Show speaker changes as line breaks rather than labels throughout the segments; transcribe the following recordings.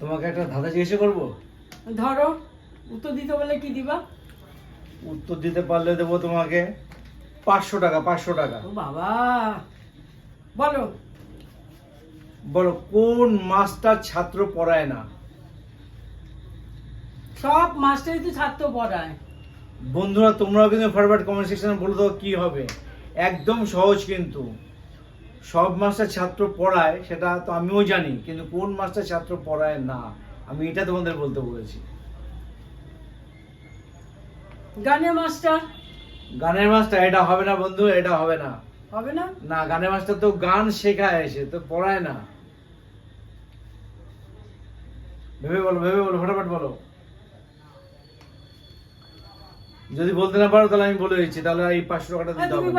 তোমাকে একটা ধাঁধা জিজ্ঞেস করব?
ধরো উত্তর দিতে বলে কি দিবা?
উত্তর দিতে পারলে দেবো তোমাকে পাঁচশো টাকা পাঁচশো টাকা।
ও বাবা। বলো।
বলো কোন মাস্টার ছাত্র পড়ায় না?
সব মাস্টারই তো ছাত্র পড়ায়।
বন্ধুরা তোমরাও কিন্তু ফরওয়ার্ড কমেন্ট সেকশনে বলে দাও কি হবে। একদম সহজ কিন্তু। সব মাস্টার ছাত্র পড়ায় সেটা তো আমিও জানি কিন্তু কোন মাস্টার ছাত্র পড়ায় না? আমি এটা তোমাদের বলতে বলেছি।
গানের মাস্টার?
গানের মাস্টার এটা হবে না বন্ধু এটা হবে না।
হবে না?
না গানের মাস্টার তো গান শেখায় এসে তো পড়ায় না। ভেবে বলো ভেবে বলো ফটাফট বলো। যদি বলতে না পারো তাহলে আমি বলে দিচ্ছি তাহলে এই পাঁচশো টাকাটা
হ্যাঁ,
দিতে হবে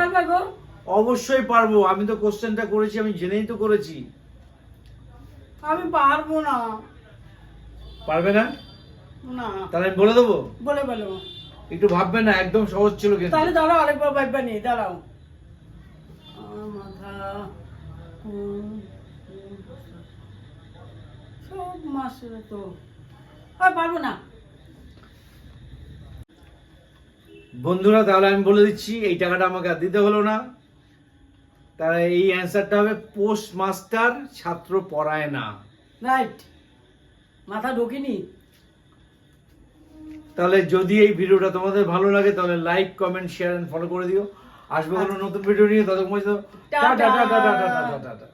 অবশ্যই পারব। আমি তো কোশ্চেনটা করেছি আমি জেনেই তো করেছি।
আমি পারব না।
পারবে না?
না।
তাহলে আমি বলে দেবো?
বলে বলো
একটু ভাববে না একদম সহজ ছিল কিন্তু।
তাহলে দাঁড়াও আরেকবার ভাববে নি দাঁড়াও। মাথা। সব মাস্টার তো। আর পারব না।
বন্ধুরা তাহলে আমি বলে দিচ্ছি এই টাকাটা আমাকে আর দিতে হলো না। তাহলে এই অ্যান্সারটা হবে পোস্ট মাস্টার ছাত্র পড়ায় না।
রাইট মাথা ঢোকেনি।
তাহলে যদি এই ভিডিওটা তোমাদের ভালো লাগে তাহলে like comment share and follow করে দিও। আসবে কোনো নতুন ভিডিও নিয়ে ততক্ষণ। Ta-ta ta-ta ta-ta ta-ta ta-ta.